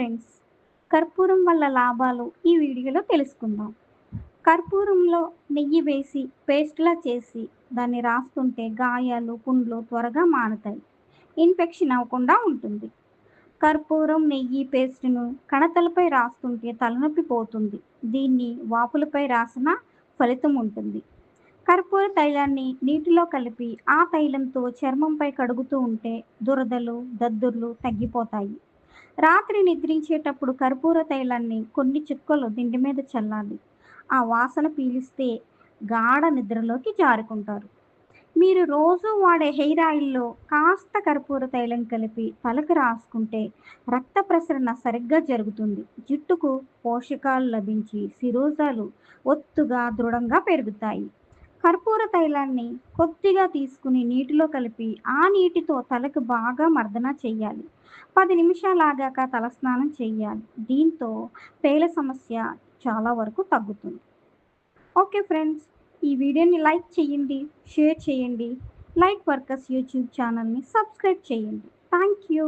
Friends కర్పూరం వల్ల లాభాలు ఈ వీడియోలో తెలుసుకుందాం. కర్పూరంలో నెయ్యి వేసి పేస్ట్లా చేసి దాన్ని రాస్తుంటే గాయాలు పుండ్లు త్వరగా మానుతాయి ఇన్ఫెక్షన్ అవ్వకుండా ఉంటుంది. కర్పూరం నెయ్యి పేస్ట్ను కణతలపై రాస్తుంటే తలనొప్పి పోతుంది. దీన్ని వాపులపై రాసిన ఫలితం ఉంటుంది. కర్పూర తైలాన్ని నీటిలో కలిపి ఆ తైలంతో చర్మంపై కడుగుతూ ఉంటే దురదలు దద్దుర్లు తగ్గిపోతాయి. రాత్రి నిద్రించేటప్పుడు కర్పూర తైలాన్ని కొన్ని చుక్కలు దిండి మీద చల్లాలి. ఆ వాసన పీలిస్తే గాఢ నిద్రలోకి జారుకుంటారు. మీరు రోజు వాడే హెయిర్ ఆయిల్లో కాస్త కర్పూర తైలం కలిపి తలకు రాసుకుంటే రక్త ప్రసరణ సరిగ్గా జరుగుతుంది. జుట్టుకు పోషకాలు లభించి శిరోజాలు ఒత్తుగా దృఢంగా పెరుగుతాయి. కర్పూర తైలాన్ని కొద్దిగా తీసుకుని నీటిలో కలిపి ఆ నీటితో తలకు బాగా మర్దన చేయాలి పది నిమిషాలు ఆగాక తలస్నానం చేయాలి దీంతో పేల సమస్య చాలా వరకు తగ్గుతుంది. ఓకే ఫ్రెండ్స్ ఈ వీడియోని లైక్ చేయండి షేర్ చేయండి లైట్ వర్కర్స్ యూట్యూబ్ ఛానల్ని సబ్స్క్రైబ్ చేయండి థ్యాంక్ యూ.